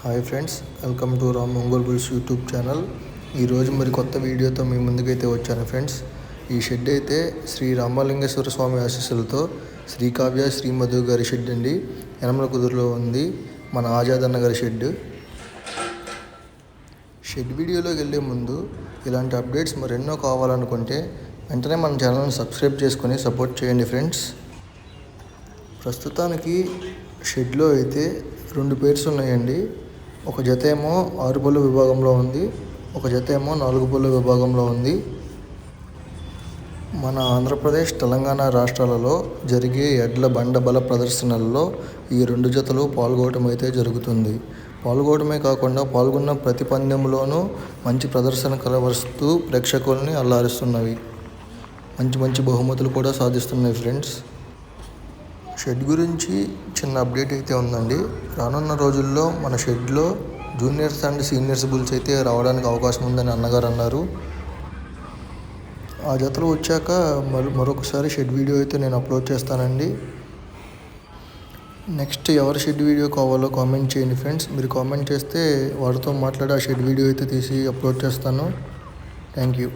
Hi friends welcome to Ram Ongole bulls YouTube channel. ఈరోజు మరి కొత్త వీడియోతో మీ ముందుకైతే వచ్చాను ఫ్రెండ్స్. ఈ షెడ్ అయితే శ్రీ రామలింగేశ్వర స్వామి ఆశీస్సులతో శ్రీ కావ్య శ్రీ మధు గారి షెడ్ అండి. యనమల కుదురులో ఉంది మన ఆజాద్ అన్న గారి షెడ్. షెడ్ వీడియోలోకి వెళ్ళే ముందు ఇలాంటి అప్డేట్స్ మరెన్నో కావాలనుకుంటే వెంటనే మన ఛానల్ని సబ్స్క్రైబ్ చేసుకొని సపోర్ట్ చేయండి ఫ్రెండ్స్. ప్రస్తుతానికి షెడ్లో అయితే రెండు పేర్స్ ఉన్నాయండి. ఒక జత ఏమో ఆరు పళ్ళు విభాగంలో ఉంది ఒక జత ఏమో నాలుగు పళ్ళు విభాగంలో ఉంది. మన ఆంధ్రప్రదేశ్ తెలంగాణ రాష్ట్రాలలో జరిగే ఎడ్ల బండ బల ప్రదర్శనలలో ఈ రెండు జతలు పాల్గొనడం అయితే జరుగుతుంది. పాల్గొనడమే కాకుండా పాల్గొన్న ప్రతి పందెంలోనూ మంచి ప్రదర్శన కలవరుస్తూ ప్రేక్షకుల్ని అల్లారిస్తున్నవి. మంచి మంచి బహుమతులు కూడా సాధిస్తున్నాయి ఫ్రెండ్స్. షెడ్ గురించి చిన్న అప్డేట్ అయితే ఉందండి. రానున్న రోజుల్లో మన షెడ్లో జూనియర్స్ అండ్ సీనియర్స్ బుల్స్ అయితే రావడానికి అవకాశం ఉందని అన్నగారు అన్నారు. ఆ జతలు వచ్చాక మరి మరొకసారి షెడ్ వీడియో అయితే నేను అప్లోడ్ చేస్తానండి. నెక్స్ట్ ఎవరు షెడ్ వీడియో కావాలో కామెంట్ చేయండి ఫ్రెండ్స్. మీరు కామెంట్ చేస్తే వారితో మాట్లాడి ఆ షెడ్ వీడియో అయితే తీసి అప్లోడ్ చేస్తాను. Thank you.